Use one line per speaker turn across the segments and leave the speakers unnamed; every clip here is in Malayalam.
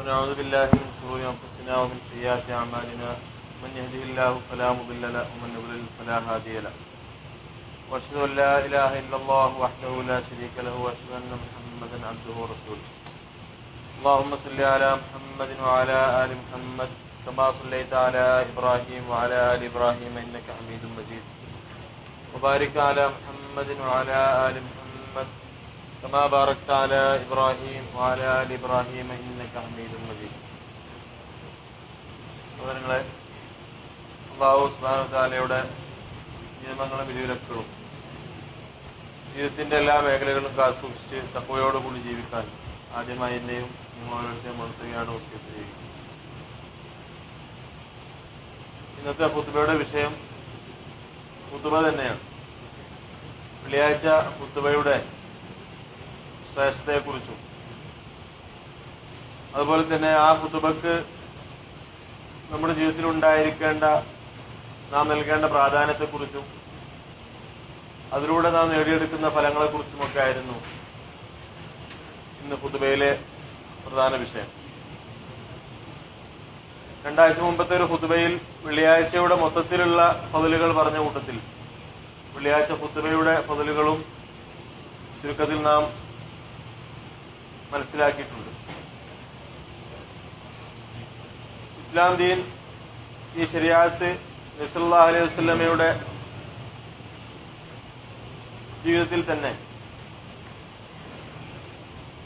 ونعوذ بالله من شرور أنفسنا ومن سيئات أعمالنا. من يهده الله فلا مضل له ومن يضلل فلا هادي له. وأشهد أن لا إله إلا الله وحده لا شريك له وأشهد أن محمدا عبده ورسوله. اللهم صل على محمد وعلى آل محمد كما صليت على إبراهيم وعلى آل إبراهيم إنك حميد مجيد. وبارك على محمد وعلى آل محمد كما باركت على ابراهيم وعلى ال ابراهيم انك حميد مجيد സഹോദരങ്ങളെ അള്ളാഹു സുബ്ഹാനഹു വതആലയുടെ നിയമങ്ങളും വിധിവിലക്കുകളും ജീവിതത്തിന്റെ എല്ലാ മേഖലകളും കാസൂക്ഷിച്ച് തക്കവയോടുകൂടി ജീവിക്കാൻ ആദ്യമായി എന്നെയും നിങ്ങളോരോരുത്തരെയും ഉണർത്തുകയാണ് വസ്യത്ത് ചെയ്യുക ഇന്നത്തെ ഹുത്തുബയുടെ വിഷയം ഹുത്തുബ തന്നെയാണ് വെള്ളിയാഴ്ച ഹുത്തുബയുടെ ശ്രേഷ്ഠതയെക്കുറിച്ചും. അതുപോലെ തന്നെ ആ ഹുതുബക്ക് നമ്മുടെ ജീവിതത്തിൽ ഉണ്ടായിരിക്കേണ്ട നാം നൽകേണ്ട പ്രാധാന്യത്തെക്കുറിച്ചും അതിലൂടെ നാം നേടിയെടുക്കുന്ന ഫലങ്ങളെക്കുറിച്ചുമൊക്കെ ആയിരുന്നു ഇന്ന് ഹുതുബയിലെ പ്രധാന വിഷയം. രണ്ടാഴ്ച മുമ്പത്തെ ഒരു ഹുതുബയിൽ വെള്ളിയാഴ്ചയുടെ മൊത്തത്തിലുള്ള പതിലുകൾ പറഞ്ഞ കൂട്ടത്തിൽ വെള്ളിയാഴ്ച ഹുതുബയുടെ പതിലുകളും ചുരുക്കത്തിൽ നാം മനസ്സിലാക്കിയിട്ടുണ്ട്. ഇസ്ലാം ദീൻ ഈ ശരിയാത്ത് നസല്ലാ അലൈഹി വസ്ലമയുടെ ജീവിതത്തിൽ തന്നെ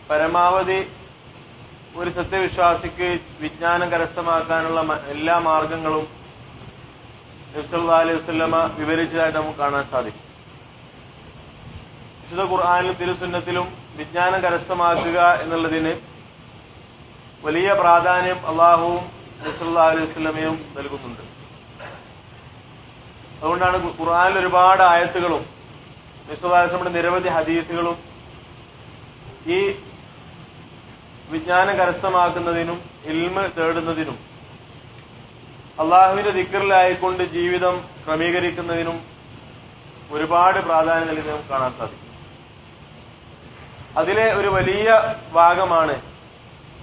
പരമാവധി ഒരു സത്യവിശ്വാസിക്ക് വിജ്ഞാനം കരസ്ഥമാക്കാനുള്ള എല്ലാ മാർഗങ്ങളും നബ്സല്ലാ അലൈഹി വസ്ലമ വിവരിച്ചതായിട്ട് നമുക്ക് കാണാൻ സാധിക്കും. വിശുദ്ധ ഖുർആാനിലും തിരുസുന്നത്തിലും വിജ്ഞാനം കരസ്ഥമാക്കുക എന്നുള്ളതിന് വലിയ പ്രാധാന്യം അള്ളാഹുവും നസുല്ലാ അലൈഹി വസ്ലമയും നൽകുന്നുണ്ട്. അതുകൊണ്ടാണ് ഖുർആാനിൽ ഒരുപാട് ആയത്തുകളും നസുല്ലാസ്ലമിന്റെ നിരവധി ഹദീസുകളും ഈ വിജ്ഞാനം കരസ്ഥമാക്കുന്നതിനും ഇൽമ തേടുന്നതിനും അള്ളാഹുവിന്റെ ദിക്കറിലായിക്കൊണ്ട് ജീവിതം ക്രമീകരിക്കുന്നതിനും ഒരുപാട് പ്രാധാന്യം നൽകി നമുക്ക് കാണാൻ സാധിക്കും. അതിലെ ഒരു വലിയ ഭാഗമാണ്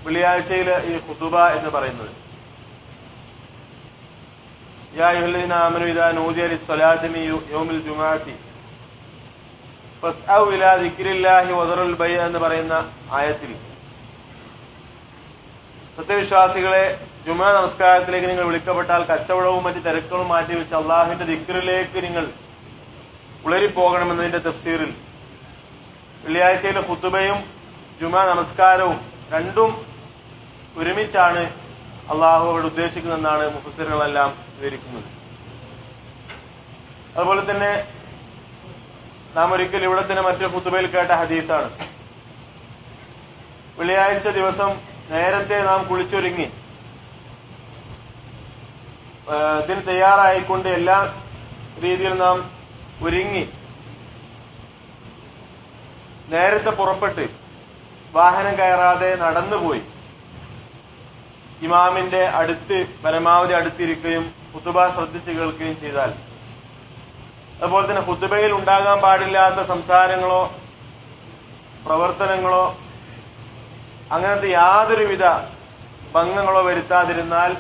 വെള്ളിയാഴ്ചയിലെ ഈ ഖുതുബ എന്ന് പറയുന്നത്. എന്ന് പറയുന്ന ആയത്തിൽ. സത്യവിശ്വാസികളെ ജുമാ നമസ്കാരത്തിലേക്ക് നിങ്ങൾ വിളിക്കപ്പെട്ടാൽ കച്ചവടവും മറ്റ് തിരക്കുകളും മാറ്റിവെച്ച് അള്ളാഹുവിന്റെ ദിക്റിലേക്ക് നിങ്ങൾ ഉളരിപ്പോകണമെന്നതിന്റെ തഫ്സീറിൽ വെള്ളിയാഴ്ചയിലെ ഹുത്തുബയും ജുമാ നമസ്കാരവും രണ്ടും ഒരുമിച്ചാണ് അള്ളാഹു അവിടെ ഉദ്ദേശിക്കുന്നതെന്നാണ് മുഫസിറുകളെല്ലാം വിവരിക്കുന്നത്. അതുപോലെ തന്നെ നാം ഒരിക്കൽ ഇവിടെ തന്നെ മറ്റൊരു ഹുത്തുബയിൽ കേട്ട ഹദീസാണ്. വെള്ളിയാഴ്ച ദിവസം നേരത്തെ നാം കുളിച്ചൊരുങ്ങി. ഇതിന് തയ്യാറായിക്കൊണ്ട് എല്ലാ രീതിയിൽ നാം ഒരുങ്ങി. നേരത്തെ പുറപ്പെട്ട് വാഹനം കയറാതെ നടന്നുപോയി. ഇമാമിന്റെ അടുത്ത് പരമാവധി അടുത്തിരിക്കുകയും ഹുത്തുബ ശ്രദ്ധിച്ച് കേൾക്കുകയും ചെയ്താൽ. അതുപോലെ തന്നെ ഹുത്തുബയിൽ ഉണ്ടാകാൻ പാടില്ലാത്ത സംസാരങ്ങളോ പ്രവർത്തനങ്ങളോ അങ്ങനത്തെ യാതൊരുവിധ ഭംഗങ്ങളോ വരുത്താതിരുന്നാൽ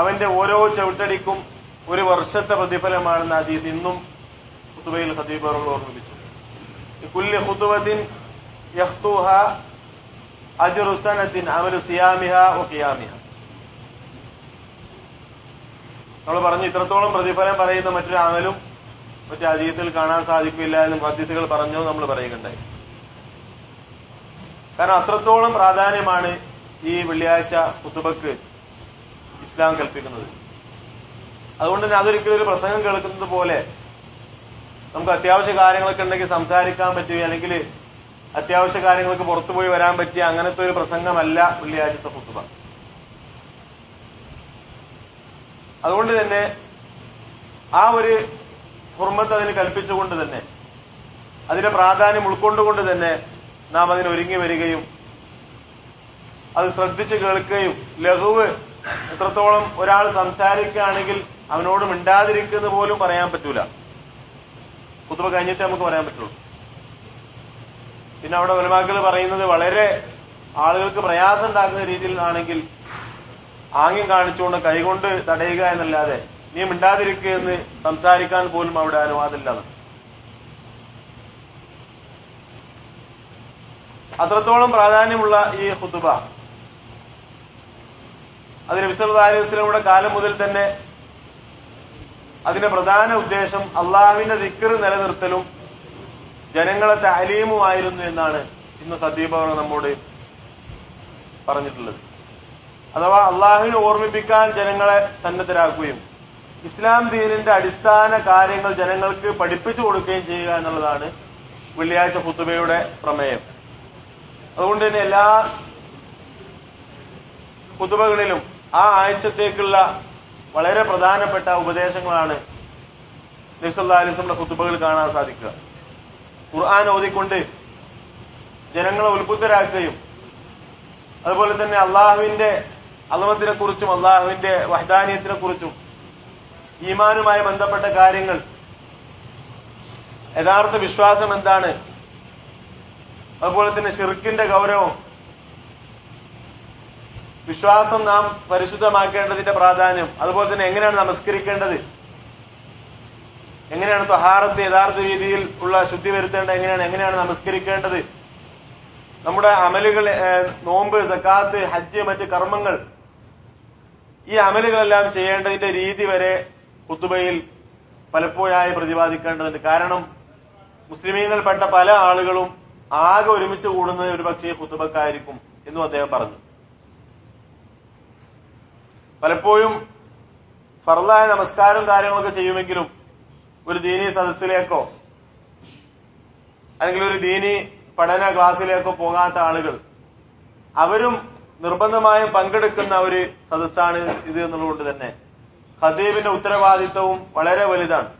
അവന്റെ ഓരോ ചവിട്ടടിക്കും ഒരു വർഷത്തെ പ്രതിഫലമാണെന്ന് അതീത് ഇന്നും കുത്തുബയിൽ ഖതീബ് ഓർമ്മിപ്പിച്ചു. കുല്യ خطوة يخطوها أجر سنة عمل സിയാമിഹ وقيامها. നമ്മൾ പറഞ്ഞു ഇത്രത്തോളം പ്രതിഫലം പറയുന്ന മറ്റൊരു അമലും മറ്റു അതീതത്തിൽ കാണാൻ സാധിക്കില്ല എന്ന് ഹദീസുകൾ പറഞ്ഞു നമ്മൾ പറയുകയുണ്ടായി. കാരണം അത്രത്തോളം പ്രാധാന്യമാണ് ഈ വെള്ളിയാഴ്ച കുത്തുബക്ക് ഇസ്ലാം കൽപ്പിക്കുന്നത്. അതുകൊണ്ട് തന്നെ അതൊരിക്കലും ഒരു പ്രസംഗം കേൾക്കുന്നത് പോലെ നമുക്ക് അത്യാവശ്യ കാര്യങ്ങളൊക്കെ ഉണ്ടെങ്കിൽ സംസാരിക്കാൻ പറ്റുക അല്ലെങ്കിൽ അത്യാവശ്യ കാര്യങ്ങൾക്ക് പുറത്തുപോയി വരാൻ പറ്റിയ അങ്ങനത്തെ ഒരു പ്രസംഗമല്ല വെള്ളിയാഴ്ചത്തെ കുത്തുക അതുകൊണ്ട് തന്നെ ആ ഒരു ഹുർമത്ത് അതിന് കൽപ്പിച്ചുകൊണ്ട് തന്നെ അതിന്റെ പ്രാധാന്യം ഉൾക്കൊണ്ടുകൊണ്ട് തന്നെ നാം അതിന് ഒരുങ്ങി വരികയും അത് ശ്രദ്ധിച്ച് കേൾക്കുകയും ലഘുവ് എത്രത്തോളം ഒരാൾ സംസാരിക്കുകയാണെങ്കിൽ അവനോട് മിണ്ടാതിരിക്കുന്ന പോലും പറയാൻ പറ്റൂല. കുത്തുബ കഴിഞ്ഞിട്ട് നമുക്ക് പറയാൻ പറ്റുള്ളൂ. പിന്നെ അവിടെ ഉലമാക്കൾ പറയുന്നത് വളരെ ആളുകൾക്ക് പ്രയാസം ഉണ്ടാക്കുന്ന രീതിയിൽ ആണെങ്കിൽ ആംഗ്യം കാണിച്ചുകൊണ്ട് കൈകൊണ്ട് തടയുക എന്നല്ലാതെ നീ മിണ്ടാതിരിക്കുക എന്ന് സംസാരിക്കാൻ പോലും അവിടെ അനുവാദമില്ലാതെ. അത്രത്തോളം പ്രാധാന്യമുള്ള ഈ ഹുതുബ അതിന് സല്ലല്ലാഹു കാലം മുതൽ തന്നെ അതിന്റെ പ്രധാന ഉദ്ദേശം അള്ളാഹുവിന്റെ ദിക്കറ് നിലനിർത്തലും ജനങ്ങളെ താലീമുമായിരുന്നു എന്നാണ് ഇന്ന് അവർ നമ്മോട് പറഞ്ഞിട്ടുള്ളത്. അഥവാ അള്ളാഹുവിനെ ഓർമ്മിപ്പിക്കാൻ ജനങ്ങളെ സന്നദ്ധരാക്കുകയും ഇസ്ലാം ദീനിന്റെ അടിസ്ഥാന കാര്യങ്ങൾ ജനങ്ങൾക്ക് പഠിപ്പിച്ചു കൊടുക്കുകയും ചെയ്യുക എന്നുള്ളതാണ് വെള്ളിയാഴ്ച ഫുത്തുബയുടെ പ്രമേയം. അതുകൊണ്ട് തന്നെ എല്ലാ പുതുമകളിലും ആ ആഴ്ചത്തേക്കുള്ള വളരെ പ്രധാനപ്പെട്ട ഉപദേശങ്ങളാണ് നിസല്ലാ അലിസ്ലമിന്റെ കുത്തുബകൾ കാണാൻ സാധിക്കുക. ഖുർആൻ ഓതിക്കൊണ്ട് ജനങ്ങളെ ഉത്ബുദ്ധരാക്കുകയും അതുപോലെ തന്നെ അള്ളാഹുവിന്റെ അളവത്തിനെ കുറിച്ചും അള്ളാഹുവിന്റെ വഹദാനിയത്തിനെ കുറിച്ചും ഈമാനുമായി ബന്ധപ്പെട്ട കാര്യങ്ങൾ യഥാർത്ഥ വിശ്വാസം എന്താണ്? അതുപോലെ തന്നെ ഷിർക്കിന്റെ ഗൗരവം വിശ്വാസം നാം പരിശുദ്ധമാക്കേണ്ടതിന്റെ പ്രാധാന്യം അതുപോലെ തന്നെ എങ്ങനെയാണ് നമസ്കരിക്കേണ്ടത്? എങ്ങനെയാണ് തൊഹാറത്ത് യഥാർത്ഥ രീതിയിൽ ഉള്ള ശുദ്ധി വരുത്തേണ്ടത്? എങ്ങനെയാണ് എങ്ങനെയാണ് നമസ്കരിക്കേണ്ടത്? നമ്മുടെ അമലുകൾ നോമ്പ് സക്കാത്ത് ഹജ്ജ് മറ്റ് കർമ്മങ്ങൾ ഈ അമലുകളെല്ലാം ചെയ്യേണ്ടതിന്റെ രീതി വരെ കുത്തുബയിൽ പലപ്പോഴായി പ്രതിപാദിക്കേണ്ടതുണ്ട്. കാരണം മുസ്ലിമീങ്ങൾപ്പെട്ട പല ആളുകളും ആകെ ഒരുമിച്ച് കൂടുന്നത് ഒരു പക്ഷേ കുത്തുബക്കായിരിക്കും എന്നും അദ്ദേഹം പറഞ്ഞു. പലപ്പോഴും ഫർലായ നമസ്കാരം കാര്യങ്ങളൊക്കെ ചെയ്യുമെങ്കിലും ഒരു ദീനി സദസ്സിലേക്കോ അല്ലെങ്കിൽ ഒരു ദീനി പഠന ക്ലാസ്സിലേക്കോ പോകാത്ത ആളുകൾ അവരും നിർബന്ധമായും പങ്കെടുക്കുന്ന ഒരു സദസ്സാണ് ഇത് എന്നുള്ളതുകൊണ്ട് തന്നെ. ഖദീബിന്റെ ഉത്തരവാദിത്വവും വളരെ വലുതാണ്.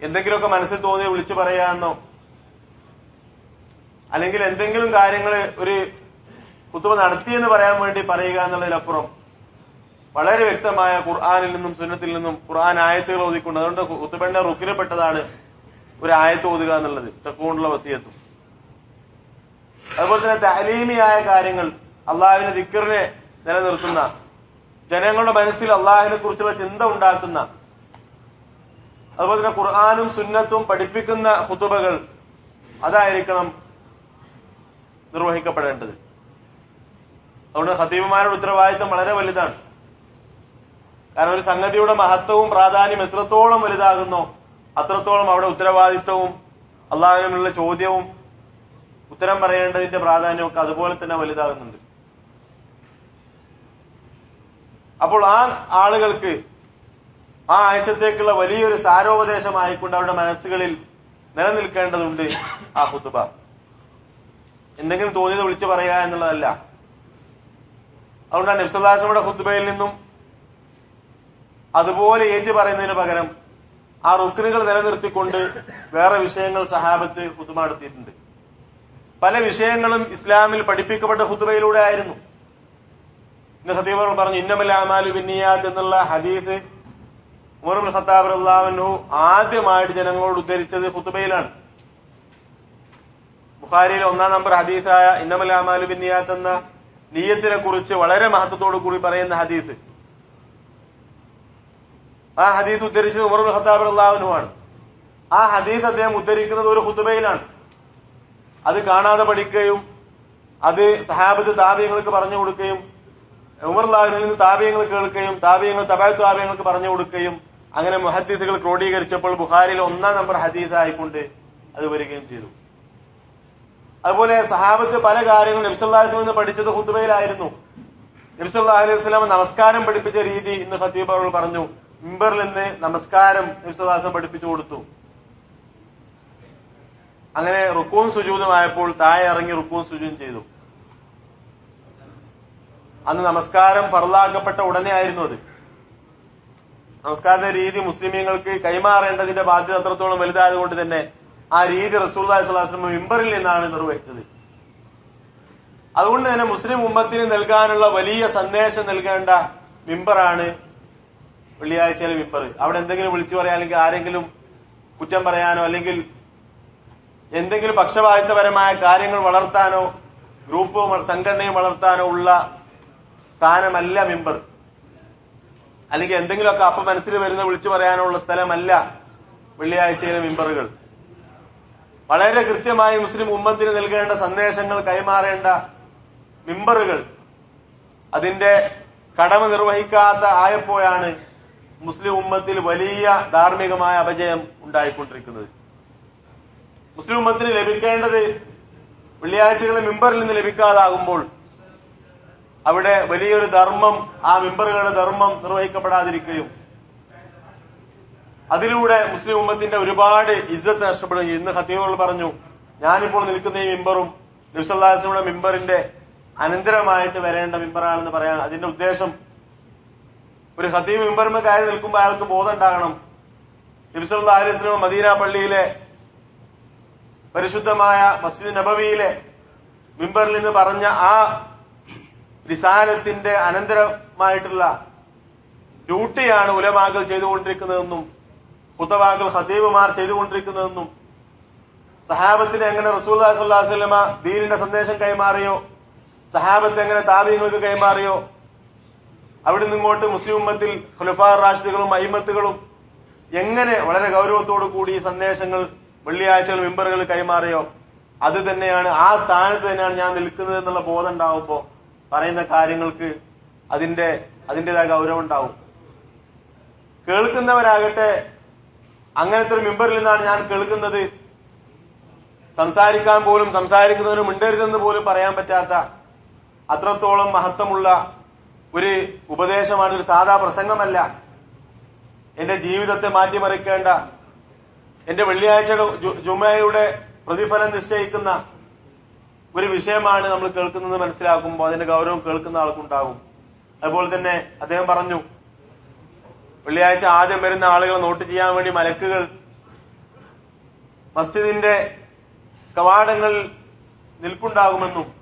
എന്തെങ്കിലുമൊക്കെ മനസ്സിൽ തോന്നി വിളിച്ചു പറയാമെന്നോ അല്ലെങ്കിൽ എന്തെങ്കിലും കാര്യങ്ങൾ ഒരു കുത്തുവ നടത്തിയെന്ന് പറയാൻ വേണ്ടി പറയുക എന്നുള്ളതിലപ്പുറം വളരെ വ്യക്തമായ ഖുർആാനിൽ നിന്നും സുന്നത്തിൽ നിന്നും ഖുർആൻ ആയത്തുകൾ ഓതിക്കൊണ്ട്. അതുകൊണ്ട് കുത്തുബന്റെ റുക്കിൽപ്പെട്ടതാണ് ഒരു ആയത്ത് ഓതുക എന്നുള്ളത്. തെക്കുകൊണ്ടുള്ള വസിയത്തും. അതുപോലെ തന്നെ താലീമിയായ കാര്യങ്ങൾ അള്ളാഹുവിന്റെ ദിക്കറിനെ നിലനിർത്തുന്ന ജനങ്ങളുടെ മനസ്സിൽ അള്ളാഹുവിനെ കുറിച്ചുള്ള ചിന്ത ഉണ്ടാക്കുന്ന അതുപോലെ തന്നെ ഖുർആാനും സുന്നത്തും പഠിപ്പിക്കുന്ന ഹുത്തുബകൾ അതായിരിക്കണം നിർവഹിക്കപ്പെടേണ്ടത്. അതുകൊണ്ട് ഹത്തീബുമാരുടെ ഉത്തരവാദിത്തം വളരെ വലുതാണ്. കാരണം ഒരു സംഗതിയുടെ മഹത്വവും പ്രാധാന്യം എത്രത്തോളം വലുതാകുന്നോ അത്രത്തോളം അവിടെ ഉത്തരവാദിത്വവും അള്ളാഹുവിനുള്ള ചോദ്യവും ഉത്തരം പറയേണ്ടതിന്റെ പ്രാധാന്യവും ഒക്കെ അതുപോലെ തന്നെ വലുതാകുന്നുണ്ട്. അപ്പോൾ ആ ആളുകൾക്ക് ആ ആഴ്ചത്തേക്കുള്ള വലിയൊരു സാരോപദേശമായിക്കൊണ്ട് അവരുടെ മനസ്സുകളിൽ നിലനിൽക്കേണ്ടതുണ്ട് ആ ഹുത്തുബ എന്തെങ്കിലും തോന്നിയത് വിളിച്ചു പറയുക എന്നുള്ളതല്ല. അതുകൊണ്ടാണ് നബ്സുല്ലാസിയുടെ ഹുത്തുബയിൽ നിന്നും അതുപോലെ ഏജ് പറയുന്നതിന് പകരം ആ റുക്കിനുകൾ നിലനിർത്തിക്കൊണ്ട് വേറെ വിഷയങ്ങൾ സഹാബത്ത് ഹുതുമ നടത്തിയിട്ടുണ്ട്. പല വിഷയങ്ങളും ഇസ്ലാമിൽ പഠിപ്പിക്കപ്പെട്ട ഹുതുബയിലൂടെ ആയിരുന്നു. ഇന്ന് ഹദീബർ പറഞ്ഞു ഇന്നമൽ അമാലു എന്നുള്ള ഹദീസ് ഉമർ ഖത്താബ് അള്ളാഹുനു ആദ്യമായിട്ട് ജനങ്ങളോട് ഉദ്ധരിച്ചത് ഹുതുബയിലാണ്. ബുഖാരിയിൽ ഒന്നാം നമ്പർ ഹദീസായ ഇന്നമൽ അമാലു എന്ന നീയത്തിനെ കുറിച്ച് വളരെ മഹത്വത്തോടു കൂടി പറയുന്ന ഹദീസ്. ആ ഹദീസ് ഉദ്ധരിച്ചത് ഉമർ ഖത്താബ് അള്ളാഹുനുമാണ് ആ ഹദീസ് അദ്ദേഹം ഉദ്ധരിക്കുന്നത് ഒരു ഹുത്തുബയിലാണ് അത് കാണാതെ പഠിക്കുകയും അത് സഹാബത്ത് താപ്യങ്ങൾക്ക് പറഞ്ഞു കൊടുക്കുകയും ഉമർ ലാഹുനിൽ നിന്ന് താപ്യങ്ങൾ കേൾക്കുകയും താപ്യങ്ങൾ തബായ് താപ്യങ്ങൾക്ക് പറഞ്ഞു കൊടുക്കുകയും അങ്ങനെ മുഹദ്ദീസുകൾ ക്രോഡീകരിച്ചപ്പോൾ ബുഹാരിൽ ഒന്നാം നമ്പർ ഹദീസ് ആയിക്കൊണ്ട് അത് വരികയും ചെയ്തു. അതുപോലെ സഹാബത്ത് പല കാര്യങ്ങളും നബ്സല്ലാസ്ലം നിന്ന് പഠിച്ചത് ഹുത്തുബയിലായിരുന്നു നബ്സല്ലാ അലൈഹി വസ്ലാം നമസ്കാരം പഠിപ്പിച്ച രീതി ഇന്ന് ഖത്തീബ് പറഞ്ഞു. മിമ്പറിൽ നിന്ന് നമസ്കാരം നബ്സല്ലാസ്ലം പഠിപ്പിച്ചു കൊടുത്തു. അങ്ങനെ റുക്കൂൺ സുജൂതുമായപ്പോൾ താഴെ ഇറങ്ങി റുക്കൂൺ സുജൂം ചെയ്തു. അന്ന് നമസ്കാരം ഫറലാക്കപ്പെട്ട ഉടനെ ആയിരുന്നു അത്. നമസ്കാര രീതി മുസ്ലിമീങ്ങൾക്ക് കൈമാറേണ്ടതിന്റെ ബാധ്യത അത്രത്തോളം വലുതായതുകൊണ്ട് തന്നെ ആ രീതി റസൂൽ സ്വലാസ്ലം മിമ്പറിൽ നിന്നാണ് നിർവഹിച്ചത്. അതുകൊണ്ട് തന്നെ മുസ്ലിം ഉമ്മത്തിന് നൽകാനുള്ള വലിയ സന്ദേശം നൽകേണ്ട മിമ്പറാണ് വെള്ളിയാഴ്ചയിലെ വിപ്പർ അവിടെ എന്തെങ്കിലും വിളിച്ചു പറയാൻ അല്ലെങ്കിൽ ആരെങ്കിലും കുറ്റം പറയാനോ അല്ലെങ്കിൽ എന്തെങ്കിലും പക്ഷപാതിത്വപരമായ കാര്യങ്ങൾ വളർത്താനോ ഗ്രൂപ്പ് സംഘടനയും വളർത്താനോ ഉള്ള സ്ഥാനമല്ല മെമ്പർ അല്ലെങ്കിൽ എന്തെങ്കിലുമൊക്കെ അപ്പം മനസ്സിൽ വരുന്ന വിളിച്ചു പറയാനുള്ള സ്ഥലമല്ല വെള്ളിയാഴ്ചയിലെ മെമ്പറുകൾ വളരെ കൃത്യമായി മുസ്ലിം ഉമ്മത്തിന് നൽകേണ്ട സന്ദേശങ്ങൾ കൈമാറേണ്ട മെമ്പറുകൾ അതിന്റെ കടമ നിർവഹിക്കാത്ത ആയപ്പോഴാണ് മുസ്ലിം ഉമ്മത്തിൽ വലിയ ധാർമ്മികമായ അപജയം ഉണ്ടായിക്കൊണ്ടിരിക്കുന്നത്. മുസ്ലിം ഉമ്മത്തിന് ലഭിക്കേണ്ടത് വെള്ളിയാഴ്ചകളിൽ മിമ്പറിൽ നിന്ന് ലഭിക്കാതാകുമ്പോൾ അവിടെ വലിയൊരു ധർമ്മം ആ മിമ്പറുകളുടെ ധർമ്മം നിർവഹിക്കപ്പെടാതിരിക്കുകയും അതിലൂടെ മുസ്ലിം ഉമ്മത്തിന്റെ ഒരുപാട് ഇജ്ജത്ത് നഷ്ടപ്പെടുകയും ഇന്ന് ഹത്തീവുകൾ പറഞ്ഞു ഞാനിപ്പോൾ നിൽക്കുന്ന ഈ മിമ്പറും നബ്സല്ലാസിയുടെ മിമ്പറിന്റെ അനന്തരമായിട്ട് വരേണ്ട മിമ്പറാണെന്ന് പറയാൻ അതിന്റെ ഉദ്ദേശം ഒരു ഹദീം ഇമ്പർമ കയറി നിൽക്കുമ്പോൾ അയാൾക്ക് ബോധം ഉണ്ടാകണം. നബ്സല്ലാ അലിസ്ലം മദീന പള്ളിയിലെ പരിശുദ്ധമായ മസ്ജിദ് നബവിയിലെ മിമ്പറിൽ നിന്ന് പറഞ്ഞ ആ റിസാലത്തിന്റെ അനന്തരമായിട്ടുള്ള ഡ്യൂട്ടിയാണ് ഉലമാകൾ ചെയ്തുകൊണ്ടിരിക്കുന്നതെന്നും കുത്തവാക്കൾ ഹദീബുമാർ ചെയ്തുകൊണ്ടിരിക്കുന്നതെന്നും സഹാബത്തിന് എങ്ങനെ റസൂൽ സല്ലാസ്ലമ ദീനിന്റെ സന്ദേശം കൈമാറിയോ സഹാബത്ത് എങ്ങനെ താബീങ്ങൾക്ക് കൈമാറിയോ അവിടെ നിന്നിങ്ങോട്ട് മുസ്ലിം ഉമ്മത്തിൽ ഖുലഫാർ റാഷിദുകളും അയിമത്തുകളും എങ്ങനെ വളരെ ഗൗരവത്തോടു കൂടി സന്ദേശങ്ങൾ വെള്ളിയാഴ്ചകൾ മെമ്പറുകൾ കൈമാറിയോ? അത് തന്നെയാണ് ആ സ്ഥാനത്ത് തന്നെയാണ് ഞാൻ നിൽക്കുന്നത് എന്നുള്ള ബോധം ഉണ്ടാവുമ്പോ പറയുന്ന കാര്യങ്ങൾക്ക് അതിന്റെ അതിന്റേതായ ഗൗരവം ഉണ്ടാവും. കേൾക്കുന്നവരാകട്ടെ അങ്ങനത്തെ ഒരു മെമ്പറിൽ നിന്നാണ് ഞാൻ കേൾക്കുന്നത്. സംസാരിക്കാൻ പോലും സംസാരിക്കുന്നതിന് മിണ്ടരുതെന്ന് പോലും പറയാൻ പറ്റാത്ത അത്രത്തോളം മഹത്വമുള്ള ഒരു ഉപദേശമാണ് ഒരു സാധാ പ്രസംഗമല്ല. എന്റെ ജീവിതത്തെ മാറ്റിമറിക്കേണ്ട എന്റെ വെള്ളിയാഴ്ചയുടെ ജു- ജുമയുടെ പ്രതിഫലം നിശ്ചയിക്കുന്ന ഒരു വിഷയമാണ് നമ്മൾ കേൾക്കുന്നത് മനസ്സിലാക്കുമ്പോൾ അതിന്റെ ഗൗരവം കേൾക്കുന്ന ആൾക്കുണ്ടാകും. അതുപോലെ തന്നെ അദ്ദേഹം പറഞ്ഞു വെള്ളിയാഴ്ച ആദ്യം വരുന്ന ആളുകൾ നോട്ട് ചെയ്യാൻ വേണ്ടി മലക്കുകൾ മസ്ജിദിന്റെ കവാടങ്ങളിൽ നിൽപ്പുണ്ടാകുമെന്നും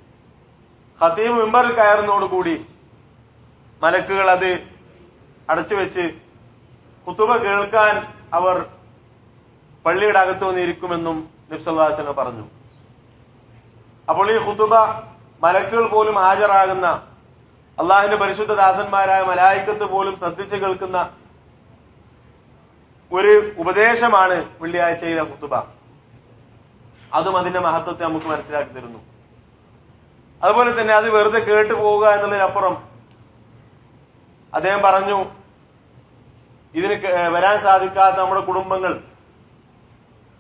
ഹത്തീം മെമ്പറിൽ കയറുന്നതോടുകൂടി മലക്കുകൾ അത് അടച്ചു വെച്ച് കുത്തുബ കേൾക്കാൻ അവർ പള്ളിയുടെ അകത്ത് വന്നിരിക്കുമെന്നും നിബ്സല്ലാസന പറഞ്ഞു. അപ്പോൾ ഈ ഖുതുബ മലക്കുകൾ പോലും ഹാജരാകുന്ന അള്ളാഹിന്റെ പരിശുദ്ധ ദാസന്മാരായ മലായിക്കത്ത് പോലും ശ്രദ്ധിച്ചു കേൾക്കുന്ന ഒരു ഉപദേശമാണ് വെള്ളിയാഴ്ചയിലെ ഖുതുബ അതും അതിന്റെ മഹത്വത്തെ നമുക്ക് മനസ്സിലാക്കി തരുന്നു. അതുപോലെ തന്നെ അത് വെറുതെ കേട്ടു പോവുക എന്നുള്ളതിനപ്പുറം അദ്ദേഹം പറഞ്ഞു ഇതിന് വരാൻ സാധിക്കാത്ത നമ്മുടെ കുടുംബങ്ങൾ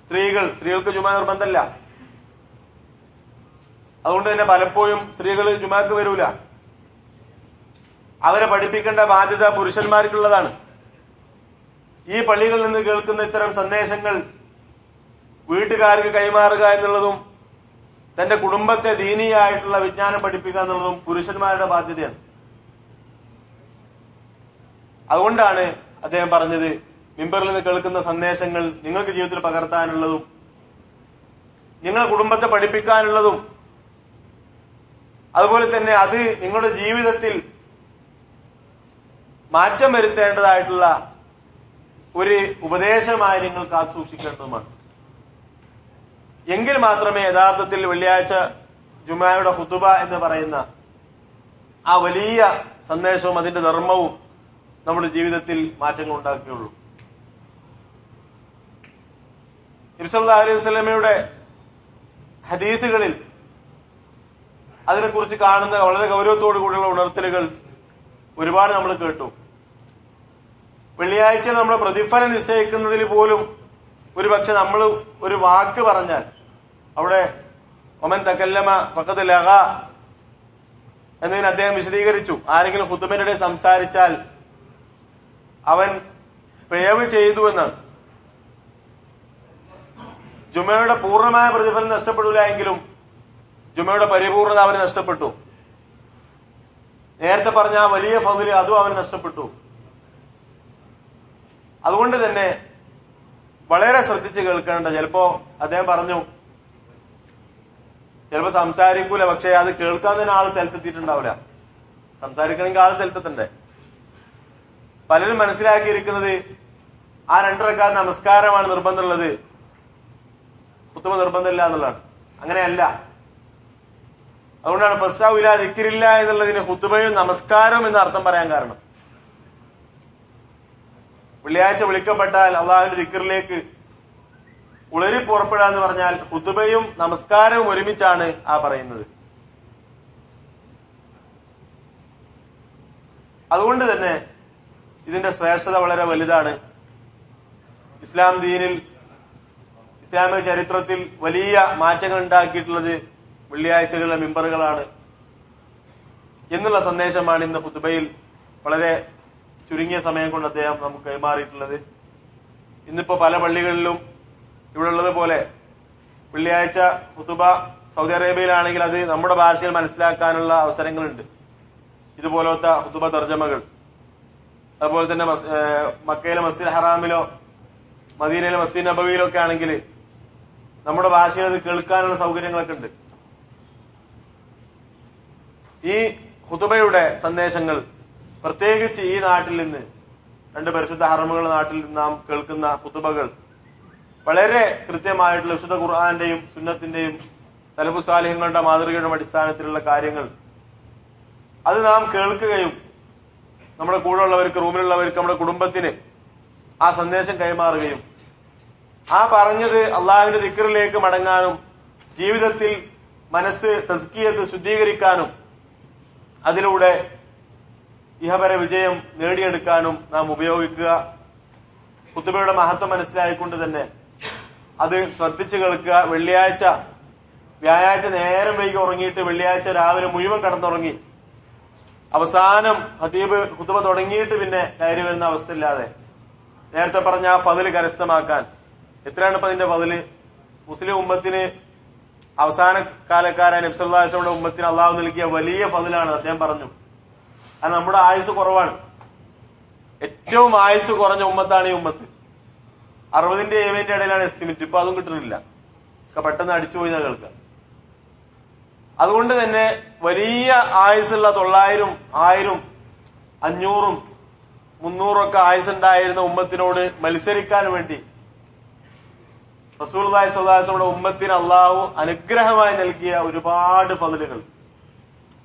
സ്ത്രീകൾ സ്ത്രീകൾക്ക് ജുമാ നിർബന്ധമല്ല അതുകൊണ്ട് തന്നെ പലപ്പോഴും സ്ത്രീകൾ ജുമാക്ക് വരൂല. അവരെ പഠിപ്പിക്കേണ്ട ബാധ്യത പുരുഷന്മാർക്കുള്ളതാണ്. ഈ പള്ളികളിൽ നിന്ന് കേൾക്കുന്ന ഇത്തരം സന്ദേശങ്ങൾ വീട്ടുകാർക്ക് കൈമാറുക എന്നുള്ളതും തന്റെ കുടുംബത്തെ ദീനീയായിട്ടുള്ള വിജ്ഞാനം പഠിപ്പിക്കുക എന്നുള്ളതും പുരുഷന്മാരുടെ ബാധ്യതയാണ്. അതുകൊണ്ടാണ് അദ്ദേഹം പറഞ്ഞത് മിമ്പറിൽ നിന്ന് കേൾക്കുന്ന സന്ദേശങ്ങൾ നിങ്ങൾക്ക് ജീവിതത്തിൽ പകർത്താനുള്ളതും നിങ്ങളുടെ കുടുംബത്തെ പഠിപ്പിക്കാനുള്ളതും. അതുപോലെ തന്നെ അത് നിങ്ങളുടെ ജീവിതത്തിൽ മാറ്റം വരുത്തേണ്ടതായിട്ടുള്ള ഒരു ഉപദേശമായി നിങ്ങൾ കാത്തു സൂക്ഷിക്കേണ്ടതുമാണ്. എങ്കിൽ മാത്രമേ യഥാർത്ഥത്തിൽ വെള്ളിയാഴ്ച ജുമായുടെ ഹുതുബ എന്ന് പറയുന്ന ആ വലിയ സന്ദേശവും അതിന്റെ ധർമ്മവും നമ്മുടെ ജീവിതത്തിൽ മാറ്റങ്ങൾ ഉണ്ടാക്കുകയുള്ളൂ. ഇബ്സല്ലാ അലൈഹി വസ്ലമയുടെ ഹദീസുകളിൽ അതിനെക്കുറിച്ച് കാണുന്ന വളരെ ഗൗരവത്തോടു കൂടിയുള്ള ഉണർത്തലുകൾ ഒരുപാട് നമ്മൾ കേട്ടു. വെള്ളിയാഴ്ച നമ്മുടെ പ്രതിഫലം നിശ്ചയിക്കുന്നതിൽ പോലും ഒരുപക്ഷെ നമ്മൾ ഒരു വാക്ക് പറഞ്ഞാൽ അവിടെ ഒമൻ തക്കല്ലമ ഫക്കത്ത് ലഹ എന്നതിന് അദ്ദേഹം വിശദീകരിച്ചു. ആരെങ്കിലും ഹുത്തുബിനിടെ സംസാരിച്ചാൽ അവൻ പേവ് ചെയ്തു എന്നാണ് ജുമയുടെ പൂർണമായ പ്രതിഫലം നഷ്ടപ്പെടില്ല എങ്കിലും ജുമയുടെ പരിപൂർണത അവന് നഷ്ടപ്പെട്ടു. നേരത്തെ പറഞ്ഞ ആ വലിയ ഫതിൽ അതും അവൻ നഷ്ടപ്പെട്ടു. അതുകൊണ്ട് തന്നെ വളരെ ശ്രദ്ധിച്ച് കേൾക്കേണ്ട ചിലപ്പോ അദ്ദേഹം പറഞ്ഞു ചിലപ്പോ സംസാരിക്കൂല പക്ഷെ അത് കേൾക്കാൻ തന്നെ ആൾ സ്ഥലത്തെത്തിയിട്ടുണ്ടാവില്ല. സംസാരിക്കണമെങ്കിൽ ആൾ സ്ഥലത്തെത്തണ്ടേ? പലരും മനസ്സിലാക്കിയിരിക്കുന്നത് ആ രണ്ടരക്കാർ നമസ്കാരമാണ് നിർബന്ധമുള്ളത്. ഉത്തമ നിർബന്ധമില്ല എന്നുള്ളതാണ്. അങ്ങനെയല്ല. അതുകൊണ്ടാണ് ഫസ്സാവില ദിക്കിരില്ല എന്നുള്ളതിന് ഹുത്തുബയും നമസ്കാരവും എന്ന അർത്ഥം പറയാൻ കാരണം. വെള്ളിയാഴ്ച വിളിക്കപ്പെട്ടാൽ അള്ളാഹുവിന്റെ ദിക്കറിലേക്ക് ഉളരി പുറപ്പെടാന്ന് പറഞ്ഞാൽ ഹുത്തുബയും നമസ്കാരവും ഒരുമിച്ചാണ് ആ പറയുന്നത്. അതുകൊണ്ട് തന്നെ ഇതിന്റെ ശ്രേഷ്ഠത വളരെ വലുതാണ്. ഇസ്ലാം ദീനിൽ ഇസ്ലാമിക ചരിത്രത്തിൽ വലിയ മാറ്റങ്ങൾ ഉണ്ടാക്കിയിട്ടുള്ളത് വെള്ളിയാഴ്ചകളിലെ മിമ്പറുകളാണ്. എന്നുള്ള സന്ദേശമാണ് ഇന്ന് പുതുബയിൽ വളരെ ചുരുങ്ങിയ സമയം കൊണ്ട് അദ്ദേഹം നമുക്ക് കൈമാറിയിട്ടുള്ളത്. ഇന്നിപ്പോ പല പള്ളികളിലും ഇവിടെ ഉള്ളതുപോലെ വെള്ളിയാഴ്ച പുതുബ സൗദി അറേബ്യയിലാണെങ്കിൽ അത് നമ്മുടെ ഭാഷയിൽ മനസ്സിലാക്കാനുള്ള അവസരങ്ങളുണ്ട്. ഇതുപോലത്തെ പുതുബ തർജമകൾ. അതുപോലെ തന്നെ മക്കയിലെ മസ്ജിദ് ഹറാമിലോ മദീനയിലെ മസ്ജിദ് നബവിയിലോ ഒക്കെ ആണെങ്കിൽ നമ്മുടെ ഭാഷയിൽ അത് കേൾക്കാനുള്ള സൗകര്യങ്ങളൊക്കെ ഉണ്ട്. ഈ ഹുതുബയുടെ സന്ദേശങ്ങൾ പ്രത്യേകിച്ച് ഈ നാട്ടിൽ നിന്ന് രണ്ട് പരിശുദ്ധ ഹറമുകൾ നാട്ടിൽ നിന്ന് നാം കേൾക്കുന്ന ഹുതുബകൾ വളരെ കൃത്യമായിട്ടുള്ള വിശുദ്ധ ഖുർആാന്റെയും സുന്നത്തിന്റെയും സലബുസാലിഹങ്ങളുടെ മാതൃകയുടെ അടിസ്ഥാനത്തിലുള്ള കാര്യങ്ങൾ അത് നാം കേൾക്കുകയും നമ്മുടെ കൂടെ ഉള്ളവർക്ക് റൂമിലുള്ളവർക്ക് നമ്മുടെ കുടുംബത്തിന് ആ സന്ദേശം കൈമാറുകയും ആ പറഞ്ഞത് അള്ളാഹുവിന്റെ ദിക്കറിലേക്ക് മടങ്ങാനും ജീവിതത്തിൽ മനസ്സ് തസ്കിയത്ത് ശുദ്ധീകരിക്കാനും അതിലൂടെ ഇഹപര വിജയം നേടിയെടുക്കാനും നാം ഉപയോഗിക്കുക. കുത്തുബയുടെ മഹത്വം മനസ്സിലായിക്കൊണ്ട് തന്നെ അത് ശ്രദ്ധിച്ചു കേൾക്കുക. വെള്ളിയാഴ്ച വ്യാഴാഴ്ച നേരം വൈകി ഉറങ്ങിയിട്ട് വെള്ളിയാഴ്ച രാവിലെ മുഴുവൻ കടന്നുറങ്ങി അവസാനം ഹതീബ് കുത്തുബ തുടങ്ങിയിട്ട് പിന്നെ കയറി വരുന്ന അവസ്ഥ ഇല്ലാതെ നേരത്തെ പറഞ്ഞ ആ ഫതിൽ കരസ്ഥമാക്കാൻ. എത്രയാണ് ഇപ്പൊ അതിന്റെ ഫതിൽ? മുസ്ലിം ഉമ്മത്തിന് അവസാന കാലക്കാരായ നബ്സല്ലാസ്ലയുടെ ഉമ്മത്തിന് അള്ളാഹു നൽകിയ വലിയ ഫതിലാണ് അദ്ദേഹം പറഞ്ഞു. അത് നമ്മുടെ ആയുസ് കുറവാണ്. ഏറ്റവും ആയുസ് കുറഞ്ഞ ഉമ്മത്താണ് ഈ ഉമ്മത്ത്. അറുപതിന്റെ ഏവേന്റെ ഇടയിലാണ് എസ്റ്റിമേറ്റ് ഇപ്പൊ അതും കിട്ടുന്നില്ല. പെട്ടെന്ന് അടിച്ചുപോയി കേൾക്കാം അതുകൊണ്ട് തന്നെ വലിയ ആയുസ്സുള്ള തൊള്ളായിരം ആയിരം അഞ്ഞൂറും മുന്നൂറും ഒക്കെ ആയുസുണ്ടായിരുന്ന ഉമ്മത്തിനോട് മത്സരിക്കാൻ വേണ്ടി റസൂൽദായ് സ്വദാസയുടെ ഉമ്മത്തിന് അള്ളാഹു അനുഗ്രഹമായി നൽകിയ ഒരുപാട് പതിലുകൾ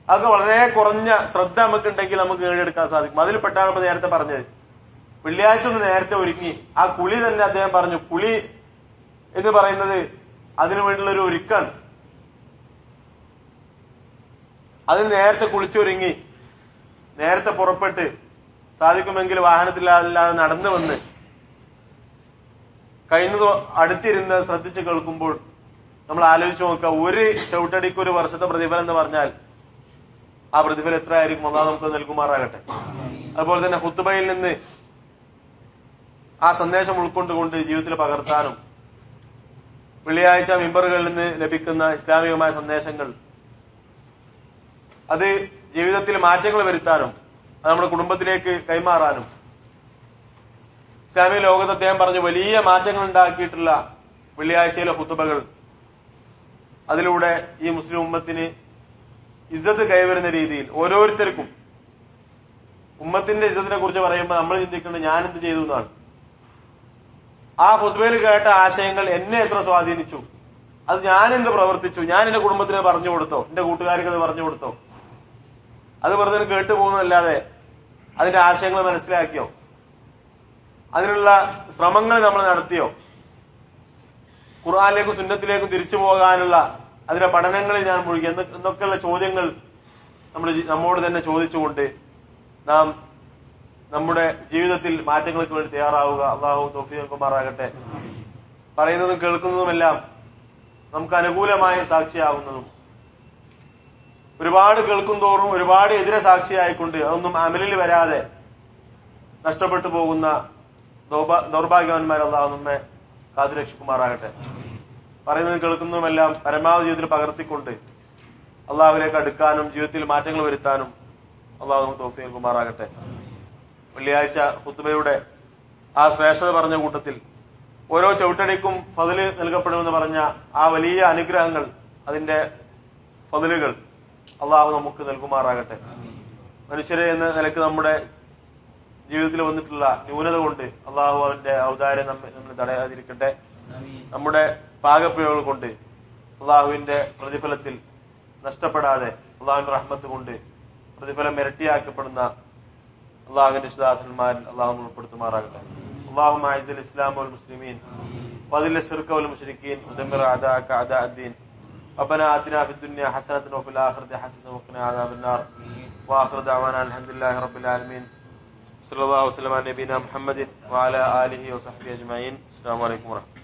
അതൊക്കെ വളരെ കുറഞ്ഞ ശ്രദ്ധ നമുക്കുണ്ടെങ്കിൽ നമുക്ക് നേടിയെടുക്കാൻ സാധിക്കും. അതിൽ പെട്ടാണ് ഇപ്പൊ നേരത്തെ പറഞ്ഞത്. വെള്ളിയാഴ്ച ഒന്ന് നേരത്തെ ഒരുങ്ങി. ആ കുളി തന്നെ അദ്ദേഹം പറഞ്ഞു. കുളി എന്ന് പറയുന്നത് അതിനു വേണ്ടിയുള്ള ഒരു ഒരുക്കാണ്. അതിന് നേരത്തെ കുളിച്ചൊരുങ്ങി. നേരത്തെ പുറപ്പെട്ട്. സാധിക്കുമെങ്കിൽ വാഹനത്തിലല്ലാതെ നടന്നു വന്ന്. കഴിഞ്ഞത് അടുത്തിരുന്ന് ശ്രദ്ധിച്ച് കേൾക്കുമ്പോൾ നമ്മൾ ആലോചിച്ച് നോക്കുക. ഒരു ചവിട്ടടിക്ക് ഒരു വർഷത്തെ പ്രതിഫലം എന്ന് പറഞ്ഞാൽ ആ പ്രതിഫലം എത്ര ആയിരിക്കും അള്ളാഹ് നമുക്ക് നൽകുമാറാകട്ടെ. അതുപോലെ തന്നെ ഹുത്തുബയിൽ നിന്ന് ആ സന്ദേശം ഉൾക്കൊണ്ടുകൊണ്ട് ജീവിതത്തിൽ പകർത്താനും വെള്ളിയാഴ്ച മെമ്പറുകളിൽ നിന്ന് ലഭിക്കുന്ന ഇസ്ലാമികമായ സന്ദേശങ്ങൾ അത് ജീവിതത്തിൽ മാറ്റങ്ങൾ വരുത്താനും അത് നമ്മുടെ കുടുംബത്തിലേക്ക് കൈമാറാനും. ഇസ്ലാമിക ലോകത്ത് അദ്ദേഹം പറഞ്ഞു വലിയ മാറ്റങ്ങൾ ഉണ്ടാക്കിയിട്ടുള്ള വെള്ളിയാഴ്ചയിലെ ഹുത്തുബകൾ അതിലൂടെ ഈ മുസ്ലിം ഉമ്മത്തിന് ഇസ്സത്ത് കൈവരുന്ന രീതിയിൽ ഓരോരുത്തർക്കും. ഉമ്മത്തിന്റെ ഇസ്സത്തിനെ കുറിച്ച് പറയുമ്പോൾ നമ്മൾ ചിന്തിക്കുന്നത് ഞാൻ എന്ത് ചെയ്തു എന്നാണ്. ആ ഹുദ്ബയിൽ കേട്ട ആശയങ്ങൾ എന്നെ എത്ര സ്വാധീനിച്ചു. അത് ഞാൻ എന്ത് പ്രവർത്തിച്ചു? ഞാൻ എന്റെ കുടുംബത്തിന് പറഞ്ഞു കൊടുത്തോ എന്റെ കൂട്ടുകാർക്ക് അത് പറഞ്ഞു കൊടുത്തോ അത് വെറുതെ കേട്ടു പോകുന്നതല്ലാതെ അതിന്റെ ആശയങ്ങൾ മനസ്സിലാക്കിയോ? അതിനുള്ള ശ്രമങ്ങൾ നമ്മൾ നടത്തിയോ? ഖുർആാനിലേക്കും സുന്നത്തിലേക്കും തിരിച്ചു പോകാനുള്ള അതിന്റെ പഠനങ്ങളിൽ ഞാൻ മുഴുകി എന്തൊക്കെയുള്ള ചോദ്യങ്ങൾ നമ്മൾ നമ്മോട് തന്നെ ചോദിച്ചുകൊണ്ട് നാം നമ്മുടെ ജീവിതത്തിൽ മാറ്റങ്ങൾക്ക് വേണ്ടി തയ്യാറാവുക. അള്ളാഹു തോഫിമാറാകട്ടെ പറയുന്നതും കേൾക്കുന്നതുമെല്ലാം നമുക്ക് അനുകൂലമായ സാക്ഷിയാകുന്നതും ഒരുപാട് കേൾക്കും തോറും ഒരുപാട് എതിരെ സാക്ഷിയായിക്കൊണ്ട് അതൊന്നും അമലിൽ വരാതെ നഷ്ടപ്പെട്ടു പോകുന്ന ദൗർഭാ- ദൗർഭാഗ്യവാന്മാർ അള്ളാഹു നമ്മെ കാതുരക്ഷിക്കുമാറാകട്ടെ പറയുന്നതും കേൾക്കുന്നതുമെല്ലാം പരമാവധി ജീവിതത്തിൽ പകർത്തിക്കൊണ്ട് അള്ളാഹുലേക്ക് അടുക്കാനും ജീവിതത്തിൽ മാറ്റങ്ങൾ വരുത്താനും അള്ളാഹു നമുക്ക് തോഫി നൽകുമാറാകട്ടെ. വെള്ളിയാഴ്ച ഹുത്തുബയുടെ ആ ശ്രേഷ്ഠത പറഞ്ഞ കൂട്ടത്തിൽ ഓരോ ചവിട്ടടിക്കും ഫതിൽ നൽകപ്പെടുമെന്ന് പറഞ്ഞ ആ വലിയ അനുഗ്രഹങ്ങൾ അതിന്റെ ഫതിലുകൾ അള്ളാഹു നമുക്ക് നൽകുമാറാകട്ടെ മനുഷ്യരെ എന്ന നിലക്ക് നമ്മുടെ ജീവിതത്തിൽ വന്നിട്ടുള്ള ന്യൂനത കൊണ്ട് അള്ളാഹു അവന്റെ ഔദാര്യം നമ്മെ നമ്മൾ തടയാതിരിക്കട്ടെ നമ്മുടെ പാകപ്പിഴകൾ കൊണ്ട് അള്ളാഹുവിന്റെ പ്രതിഫലത്തിൽ നഷ്ടപ്പെടാതെ അള്ളാഹുവിന്റെ റഹ്മത്ത് കൊണ്ട് പ്രതിഫലം ഇരട്ടിയാക്കപ്പെടുന്ന അള്ളാഹുവിന്റെ വിശുദാസന്മാരിൽ അള്ളാഹു ഉൾപ്പെടുത്തുമാറാകട്ടെ اللهم اعز الاسلام والمسلمين واذل الشرك والمشركين ودمر اعداءك اعداء الدين ربنا آتنا في الدنيا حسنة وفي الآخرة حسنة وقنا عذاب النار. وآخر دعوانا الحمد لله رب العالمين. صلى الله وسلم على نبينا محمد وعلى آله وصحبه أجمعين. السلام عليكم ورحمة الله.